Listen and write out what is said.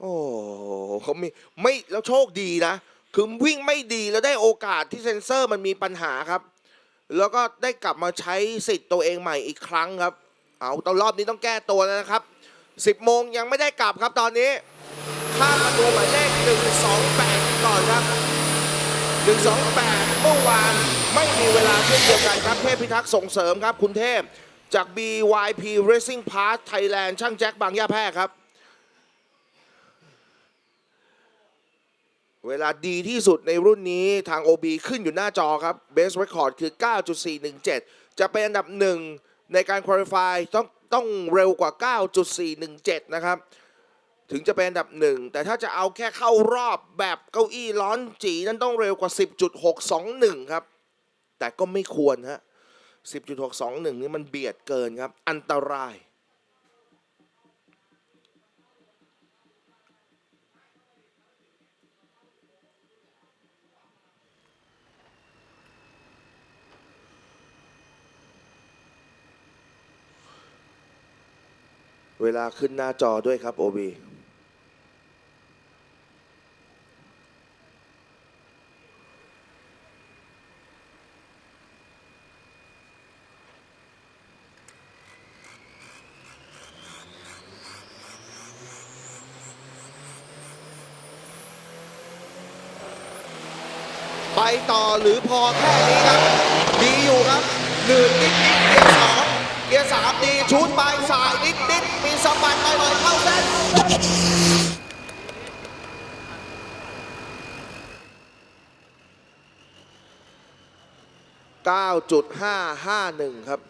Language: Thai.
โอ้เขามีไม่แล้วโชคดีนะ คือวิ่งไม่ดีแล้วได้โอกาสที่เซ็นเซอร์มันมีปัญหาครับ แล้วก็ได้กลับมาใช้สิทธิ์ตัวเองใหม่อีกครั้งครับ เอาตอนรอบนี้ต้องแก้ตัวแล้วนะครับ 10โมงยังไม่ได้กลับครับตอนนี้ข้ามมาดูหมายเลข128 ก่อนครับ 128 เมื่อวานไม่มีเวลาเช่นเดียวกันครับเทพพิทักษ์ส่งเสริมครับคุณเทพ จาก BYP Racing Park Thailand ช่างแจ็คบางย่าแพรครับ เวลาดีที่สุดในรุ่นนี้ทาง OB ขึ้นอยู่หน้าจอครับ Best Record คือ 9.417 จะเป็นอันดับหนึ่งในการ Qualify ต้องต้องเร็วกว่า 9.417 นะครับ ถึงจะเป็นอันดับหนึ่ง แต่ถ้าจะเอาแค่เข้ารอบแบบเก้าอี้ร้อนจีนั้นต้องเร็วกว่า 10.621 ครับ แต่ก็ไม่ควรฮะ 10.621 นี่มันเบียดเกินครับ อันตราย เวลาขึ้นหน้าจอด้วยครับ OB ไปต่อหรือพอแค่นี้ครับ ดีอยู่ครับหนืดนิดนิดเกียร์สอง เกียร์สามดีชูดไปสายนิดนิดมีสมัดไปหน่อยเข้าเส้นเก้าจุดห้าห้าหนึ่งครับ